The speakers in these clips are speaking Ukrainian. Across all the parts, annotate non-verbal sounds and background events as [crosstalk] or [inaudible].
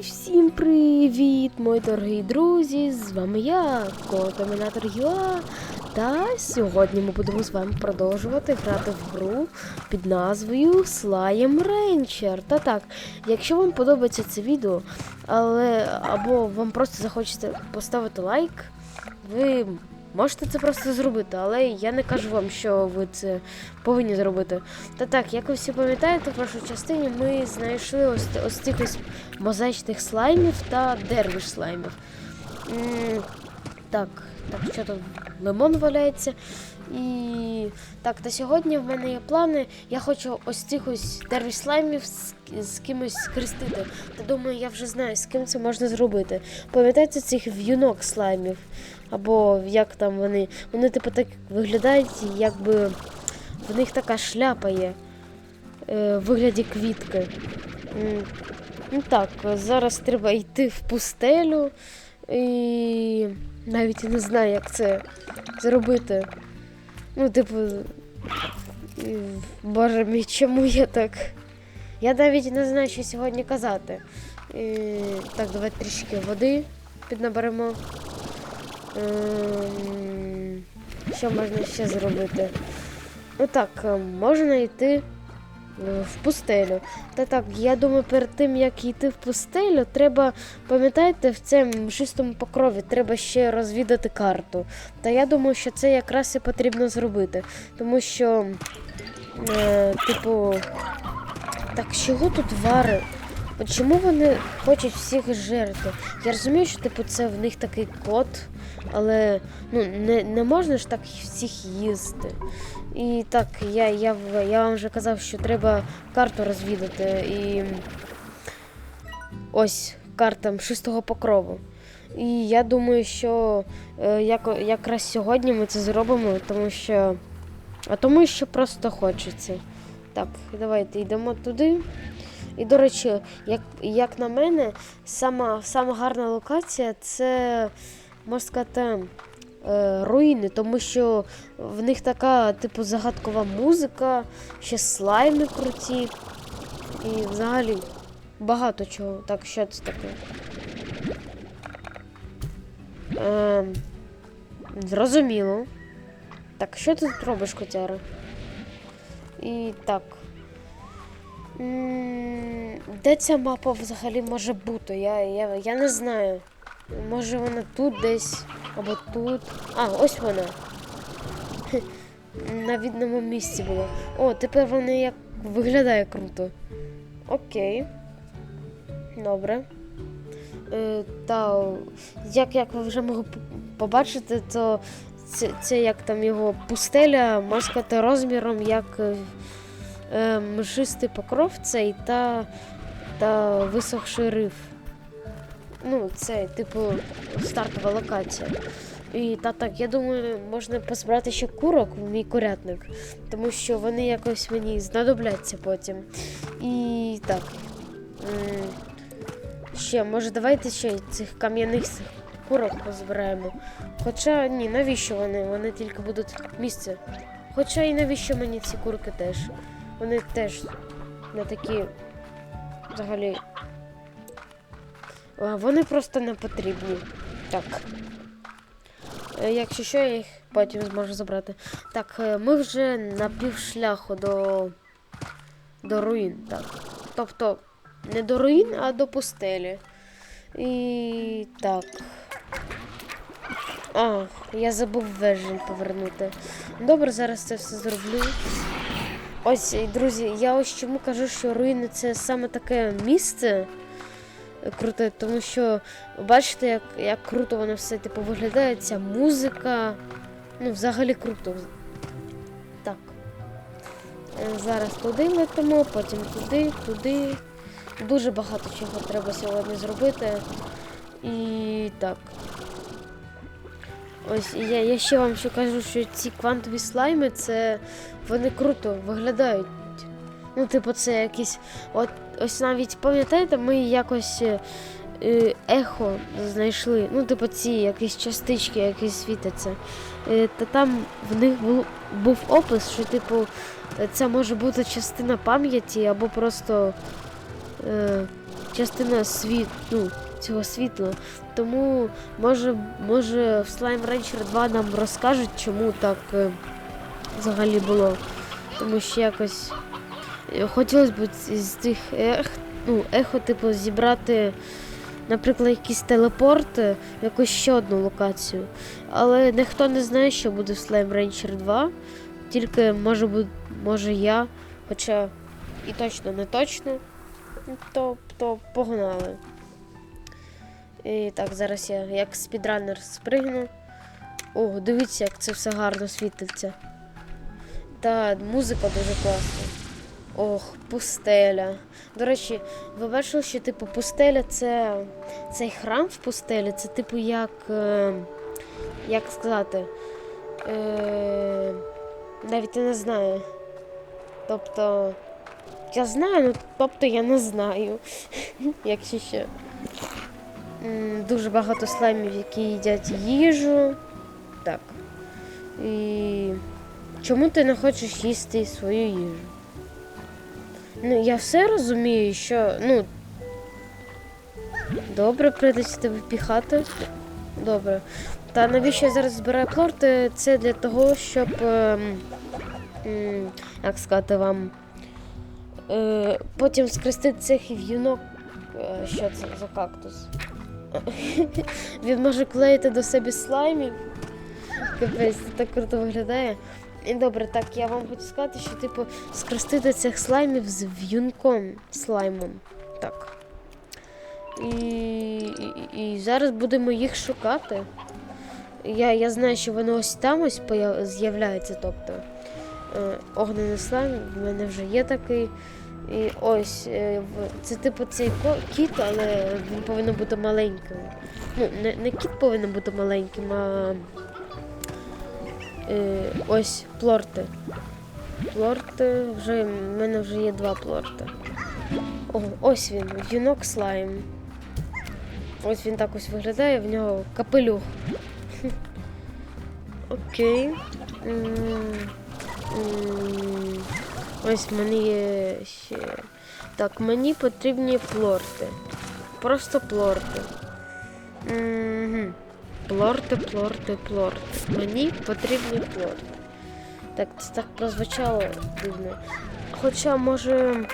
Всім привіт, мої дорогі друзі! З вами я, Котомінатор Юа. Та сьогодні ми будемо з вами продовжувати грати в гру під назвою Slime Rancher. Та так, якщо вам подобається це відео, але або вам просто захочеться поставити лайк, ви можете це просто зробити, але я не кажу вам, що ви це повинні зробити. Та так, як ви всі пам'ятаєте, в першій частині ми знайшли ось, ось цих ось мозаїчних слаймів та дервіш слаймів. М, Так, так, що там? Лимон валяється. І так, та сьогодні в мене є плани. Я хочу ось цих ось дервіш слаймів з, з кимось скрестити. Та думаю, я вже знаю, з ким це можна зробити. Пам'ятаєте цих в'юнок слаймів? Або як там вони. Вони типу так виглядають, якби в них така шляпа є е, в вигляді квітки. Ну так, зараз треба йти в пустелю і навіть не знаю, як це зробити. Ну, типу, боже мій, чому я так? Я навіть не знаю, що сьогодні казати. І, так, давай трішки води піднаберемо. Ем, Що можна ще зробити? Ну так, е, можна йти в пустелю. Та так, я думаю, перед тим як йти в пустелю, треба, пам'ятаєте, в цьому шістому покрові треба ще розвідати карту. Та я думаю, що це якраз і потрібно зробити. Тому що, е, типу, так чого тут вари? Чому вони хочуть всіх жерти? Я розумію, що типу це в них такий код, але ну не, не можна ж так всіх їсти. І так, я, я, я вам вже казав, що треба карту розвідати. І ось карта шистого покрову. І я думаю, що е, як, якраз сьогодні ми це зробимо, тому що. А тому що просто хочеться. Так, давайте йдемо туди. І, до речі, як, як на мене, сама, сама гарна локація це можна сказати, е, руїни, тому що в них така, типу, загадкова музика, ще слайми круті. І взагалі багато чого. Так, що це таке? Е, зрозуміло. Так, що ти тут робиш, котяра? І так. Де ця мапа взагалі може бути? Я, я, я не знаю. Може вона тут десь або тут. А, ось вона. На відному місці була. О, тепер вона як виглядає круто. Окей. Добре. Е, та як, як ви вже могли побачити, то це, це як там його пустеля, можна сказати, розміром як е, мшистий покров цей та, та висохший риф. Ну, це, типу, стартова локація. І та так, я думаю, можна позбирати ще курок в мій курятник, тому що вони якось мені знадобляться потім. І так. Ще, може, давайте ще цих кам'яних курок позбираємо. Хоча ні, навіщо вони? Вони тільки будуть місце. Хоча і навіщо мені ці курки теж? Вони теж не такі взагалі. Вони просто не потрібні. Так. Е, Якщо що, я їх потім зможу забрати. Так, е, ми вже на півшляху до. до руїн. Так. Тобто, не до руїн, а до пустелі. І так. А, я забув вежень повернути. Добре, зараз це все зроблю. Ось, друзі, я ось чому кажу, що руїни це саме таке місце е, круте, тому що бачите, як, як круто воно все типу виглядає, ця музика. Ну, взагалі круто. Так. Е, Зараз туди летимо, потім туди, туди. Дуже багато чого треба сьогодні зробити. І так. Ось я, я ще вам ще кажу, що ці квантові слайми, це вони круто виглядають. Ну, типу, це якісь. От ось навіть пам'ятаєте, ми якось е, е, ехо знайшли. Ну, типу, ці якісь частички, які світяться. Е, та там в них був, був опис, що, типу, це може бути частина пам'яті або просто. Е, частина світ, ну, цього світла. Тому може, може в Slime Rancher 2 нам розкажуть, чому так е, взагалі було. Тому що якось е, хотілося б з цих ех, ну, ехо, типу, зібрати, наприклад, якісь телепорти в якусь ще одну локацію. Але ніхто не знає, що буде в Slime Rancher 2. Тільки може може я, хоча і точно не точно. То, то погнали. І так, зараз я як спідранер спригну. О, дивіться, як це все гарно світиться. Та музика дуже класна. Ох, пустеля. До речі, ви бачили, що типу пустеля це. Цей храм в пустелі, це типу як. Е, як сказати. Е, навіть я не знаю. Тобто. Я знаю, ну тобто я не знаю. [laughs] Якщо ще. Дуже багато слаймів, які їдять їжу. Так. І. Чому ти не хочеш їсти свою їжу? Ну, я все розумію, що. Ну. Добре, прийдеться тебе впіхати. Добре. Та навіщо я зараз збираю плорти? Це для того, щоб. ем, м, як сказати вам. Е, потім скрестити цих в'юнок. Е, що це за кактус? [laughs] Він може клеїти до себе слаймів. Капець, це так круто виглядає. І добре, так я вам хочу сказати, що типу скрестити цих слаймів з в'юнком слаймом. Так. І, і, і зараз будемо їх шукати. Я, я знаю, що воно ось там ось з'являється, тобто е, огнений слайм, в мене вже є такий. І ось е, це типу цей кіт, але він повинен бути маленьким. Ну, не, не кіт повинен бути маленьким, а е, ось плорти. Плорти, вже в мене вже є два плорти. О, ось він, юнок слайм. Ось він так ось виглядає, в нього капелюх. [laughs] Окей. М, м, Ось в мене є ще. Так, мені потрібні плорти. Просто плорти. Угу. Плорти, плорти, плорти. Мені потрібні плорти. Так, це так прозвучало дивно. Хоча, може.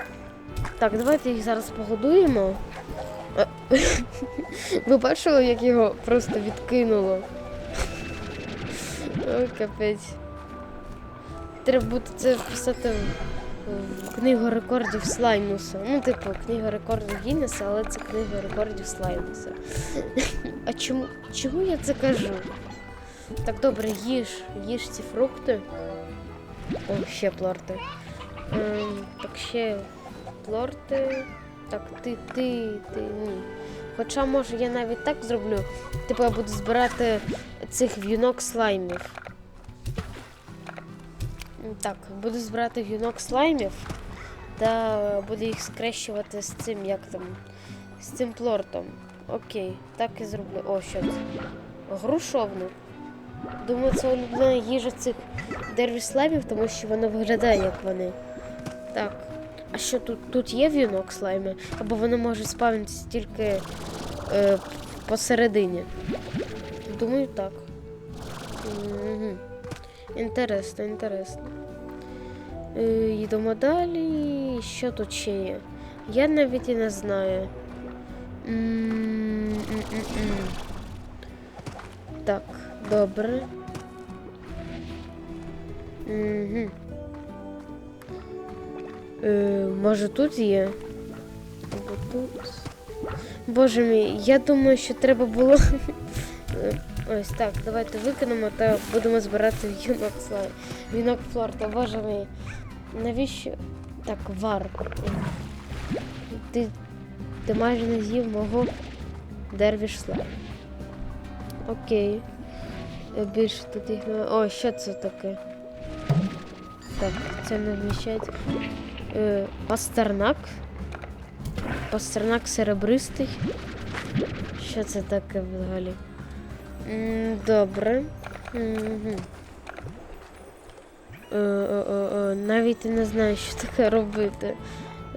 Так, давайте їх зараз погодуємо. [laughs] Ви бачили, як його просто відкинуло? Ой, капець. Треба буде це вписати в- книгу рекордів Слаймуса. Ну, типу, книга рекордів Гіннеса, але це книга рекордів Слаймуса. А чому, чому я це кажу? Так, добре, їж, їж ці фрукти. О, ще плорти. Ем, так, ще плорти. Так, ти, ти, ти, ні. Хоча, може, я навіть так зроблю. Типу, я буду збирати цих в'юнок слаймів. Так, буду збирати в'юнок слаймів та буду їх скрещувати з цим, як там, з цим плортом. Окей, так і зроблю. О, що це? Грушовник. Думаю, це улюблена їжа цих дерві слаймів, тому що воно виглядає як вони. Так. А що тут? Тут є в'юнок слайми? Або вони можуть спавнитися тільки е, посередині. Думаю, так. Угу. Інтересно, інтересно. Е, йдемо далі. Що тут ще є? Я навіть і не знаю. М-м-м-м. Так, добре. Е, може тут є? Або тут. Боже мій, я думаю, що треба було. Ось так, давайте викинемо та будемо збирати вінок слайм. Вінок флорта, боже мій. Навіщо? Так, вар. Ти, ти майже не з'їв мого дервіш слайм. Окей. Е, Більше тут їх не. О, що це таке? Так, це не вміщається. Е, пастернак. Пастернак серебристий. Що це таке взагалі? Добре. Мгм. Е, е, е, е, Навіть не знаю, що таке робити.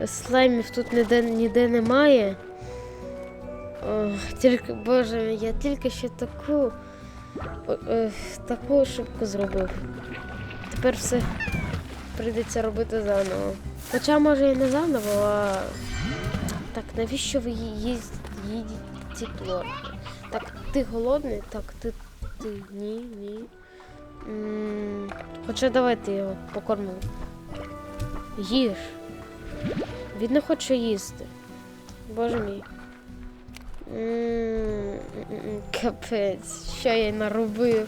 Слаймів тут ніде, ніде немає. О, тільки, боже я тільки що таку, о, таку ошибку зробив. Тепер все прийдеться робити заново. Хоча може і не заново, а. Так, навіщо ви ї- їз- їдете плорки? Ти голодний? Так, ти. ти. Ні, ні. М, Хоча давайте його покормимо. Їж. Він не хоче їсти. Боже мій. М, м-м, Капець, що я наробив.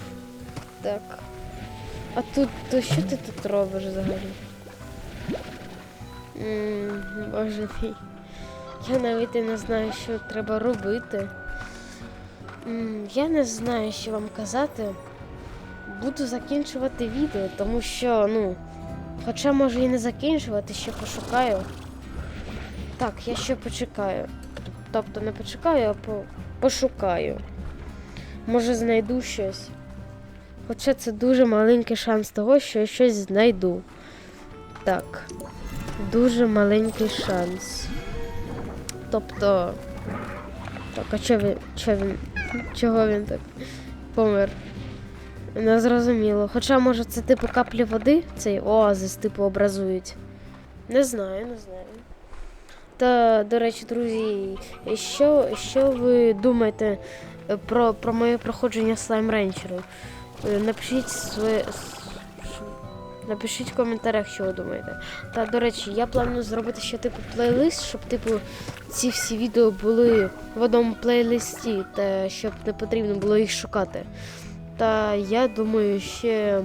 Так. А тут, то що ти тут робиш взагалі? М, Боже мій. Я навіть і не знаю, що треба робити. Я не знаю, що вам казати. Буду закінчувати відео, тому що, ну. Хоча може і не закінчувати, ще пошукаю. Так, я ще почекаю. Тобто не почекаю, а по... пошукаю. Може знайду щось. Хоча це дуже маленький шанс того, що я щось знайду. Так. Дуже маленький шанс. Тобто. Так, а чого він. Чого він. Чого він так помер? Не зрозуміло. Хоча, може, це типу каплі води, цей оазис, типу, образують. Не знаю, не знаю. Та, до речі, друзі, що, що ви думаєте е, про, про моє проходження слайм ренчеру? Напишіть своє. Напишіть в коментарях, що ви думаєте. Та, до речі, я планую зробити ще типу плейлист, щоб типу ці всі відео були в одному плейлисті, та щоб не потрібно було їх шукати. Та я думаю, ще.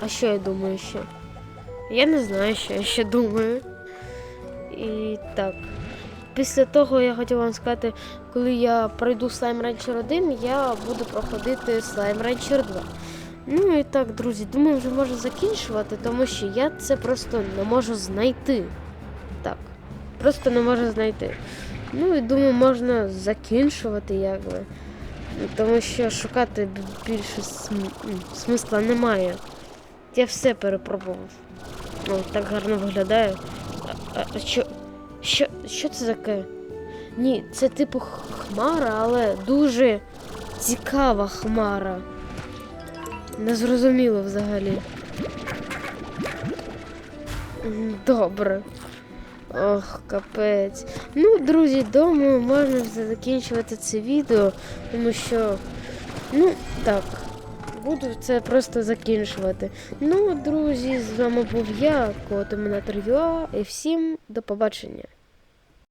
А що я думаю ще? Я не знаю, що я ще думаю. І так. Після того я хотів вам сказати, коли я пройду Slime Rancher 1, я буду проходити Slime Rancher 2. Ну і так, друзі, думаю, вже можу закінчувати, тому що я це просто не можу знайти. Так. Просто не можу знайти. Ну і думаю, можна закінчувати якби. Ну, Тому що шукати більше см- смисла немає. Я все перепробував. О, так гарно виглядає. А, а, а що, що, що це таке? Ні, це типу хмара, але дуже цікава хмара. Незрозуміло взагалі. Добре. Ох, капець. Ну, друзі, думаю, можна закінчувати це відео, тому що, ну, так, буду це просто закінчувати. Ну, друзі, з вами був я, Котомінатор Юа, і всім до побачення.